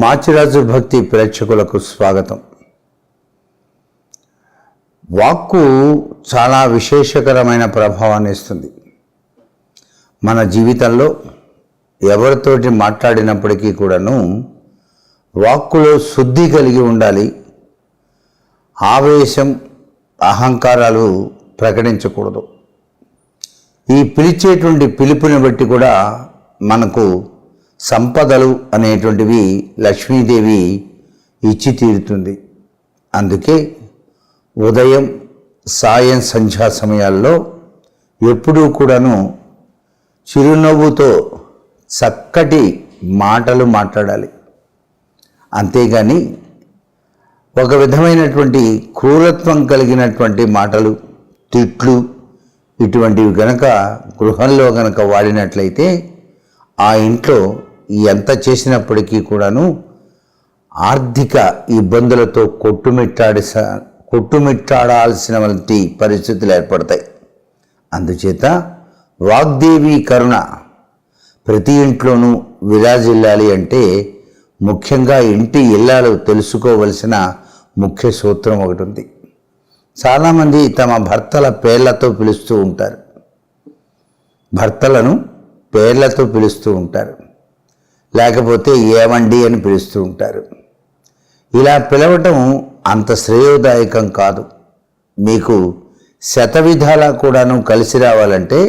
మాచిరాజు భక్తి ప్రేక్షకులకు స్వాగతం. వాక్కు చాలా విశేషకరమైన ప్రభావాన్ని ఇస్తుంది. మన జీవితంలో ఎవరితోటి మాట్లాడినప్పటికీ కూడాను వాక్కులో శుద్ధి కలిగి ఉండాలి ఆవేశం అహంకారాలు ప్రకటించకూడదు. ఈ పిలిచేటువంటి పిలుపుని బట్టి కూడా మనకు సంపదలు అనేటువంటివి లక్ష్మీదేవి ఇచ్చి తీరుతుంది. అందుకే ఉదయం సాయం సంధ్యా సమయాల్లో ఎప్పుడూ కూడాను చిరునవ్వుతో చక్కటి మాటలు మాట్లాడాలి. అంతేగాని ఒక విధమైనటువంటి క్రూరత్వం కలిగినటువంటి మాటలు తిట్లు ఇటువంటివి గనక గృహంలో గనక వాడినట్లయితే ఆ ఇంట్లో ఎంత చేసినప్పటికీ కూడాను ఆర్థిక ఇబ్బందులతో కొట్టుమిట్టాడి కొట్టుమిట్టాడాల్సిన వంటి పరిస్థితులు ఏర్పడతాయి. అందుచేత వాగ్దేవి కరుణ ప్రతి ఇంట్లోనూ విరాజిల్లాలి అంటే ముఖ్యంగా ఇంటి ఇల్లాలు తెలుసుకోవలసిన ముఖ్య సూత్రం ఒకటి ఉంది చాలామంది తమ భర్తల పేర్లతో పిలుస్తూ ఉంటారు. భర్తలను పేర్లతో పిలుస్తూ ఉంటారు. లేకపోతే ఏమండి అని పిలుస్తూ ఉంటారు. ఇలా పిలవటం అంత శ్రేయోదాయకం కాదు. మీకు శతవిధాలా కూడాను కలిసి రావాలంటే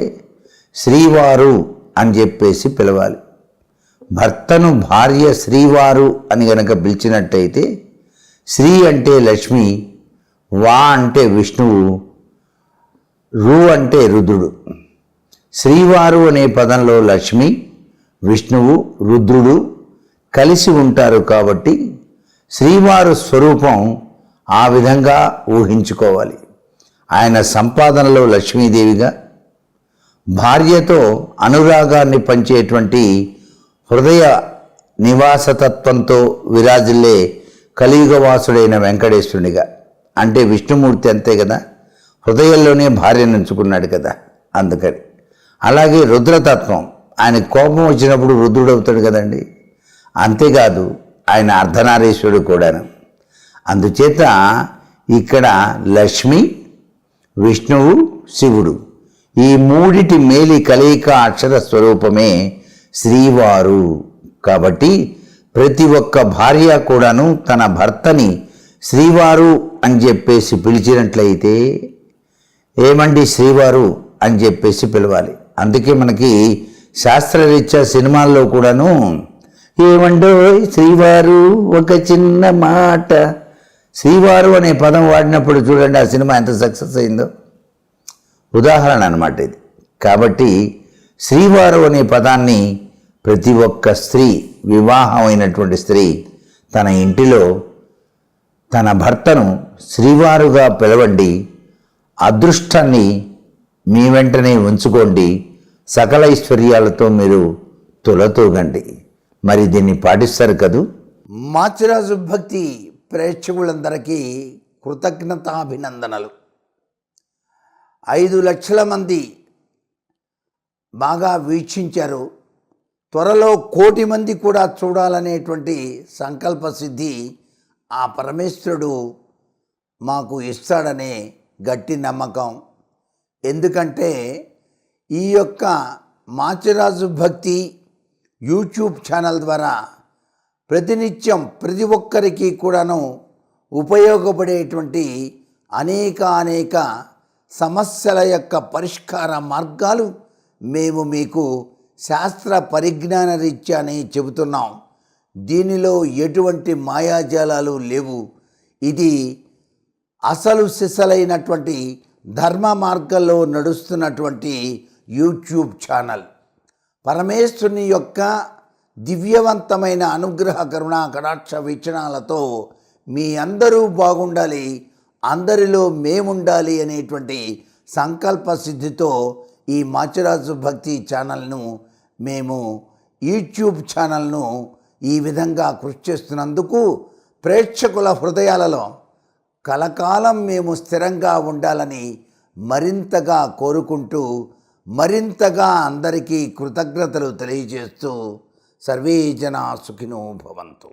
శ్రీవారు అని చెప్పేసి పిలవాలి. భర్తను భార్య శ్రీవారు అని గనక పిలిచినట్టయితే శ్రీ అంటే లక్ష్మి వా అంటే విష్ణువు రు అంటే రుద్రుడు. శ్రీవారు అనే పదంలో లక్ష్మి విష్ణువు రుద్రుడు కలిసి ఉంటారు కాబట్టి శ్రీవారు స్వరూపం ఆ విధంగా ఊహించుకోవాలి. ఆయన సంపాదనలో లక్ష్మీదేవిగా భార్యతో అనురాగాన్ని పంచేటువంటి హృదయ నివాసతత్వంతో విరాజిల్లే కలియుగవాసుడైన వెంకటేశ్వరునిగా. అంటే విష్ణుమూర్తి అంతే కదా హృదయంలోనే భార్యను ఉంచుకున్నాడు కదా అందుకని. అలాగే రుద్రతత్వం ఆయన కోపం వచ్చినప్పుడు రుద్రుడు అవుతాడు కదండి. అంతేకాదు ఆయన అర్ధనారీశ్వరుడు కూడాను. అందుచేత ఇక్కడ లక్ష్మి విష్ణువు శివుడు ఈ మూడిటి మేలి కలయిక అక్షర స్వరూపమే శ్రీవారు. కాబట్టి ప్రతి ఒక్క భార్య కూడాను తన భర్తని శ్రీవారు అని చెప్పేసి పిలిచినట్లయితే ఏమండి శ్రీవారు అని చెప్పేసి పిలవాలి. అందుకే మనకి శాస్త్రరీత్యా సినిమాల్లో కూడాను ఏమండో శ్రీవారు ఒక చిన్న మాట. శ్రీవారు అనే పదం వాడినప్పుడు చూడండి ఆ సినిమా ఎంత సక్సెస్ అయిందో. ఉదాహరణ అనమాట ఇది. కాబట్టి శ్రీవారు అనే పదాన్ని ప్రతి ఒక్క స్త్రీ వివాహమైనటువంటి స్త్రీ తన ఇంటిలో తన భర్తను శ్రీవారుగా పిలవండి అదృష్టాన్ని మీ వెంటనే ఉంచుకోండి సకల ఐశ్వర్యాలతో మీరు తులతూగండి. మరి దీన్ని పాటిస్తారు కదూ? మాచిరాజు భక్తి ప్రేక్షకులందరికీ కృతజ్ఞతాభినందనలు. ఐదు లక్షల మంది బాగా వీక్షించారు. త్వరలో కోటి మంది కూడా చూడాలనేటువంటి సంకల్ప సిద్ధి ఆ పరమేశ్వరుడు మాకు ఇస్తాడనే గట్టి నమ్మకం. ఎందుకంటే ఈ యొక్క మాచిరాజు భక్తి యూట్యూబ్ ఛానల్ ద్వారా ప్రతినిత్యం ప్రతి ఒక్కరికి కూడాను ఉపయోగపడేటువంటి అనేక అనేక సమస్యల యొక్క పరిష్కార మార్గాలు మేము మీకు శాస్త్ర పరిజ్ఞాన రీత్యానే చెబుతున్నాం. దీనిలో ఎటువంటి మాయాజాలాలు లేవు. ఇది అసలు సిసలైనటువంటి ధర్మ మార్గంలో నడుస్తున్నటువంటి యూట్యూబ్ ఛానల్. పరమేశ్వరుని యొక్క దివ్యవంతమైన అనుగ్రహ కరుణ కటాక్ష వీక్షణాలతో మీ అందరూ బాగుండాలి అందరిలో మేముండాలి అనేటువంటి సంకల్ప సిద్ధితో ఈ మాచిరాజు భక్తి ఛానల్ను మేము యూట్యూబ్ ఛానల్ను ఈ విధంగా కృషి చేస్తున్నందుకు ప్రేక్షకుల హృదయాలలో కలకాలం మేము స్థిరంగా ఉండాలని మరింతగా కోరుకుంటూ మరింతగా అందరికీ కృతజ్ఞతలు తెలియజేస్తూ సర్వే జనా సుఖినో భవంతు.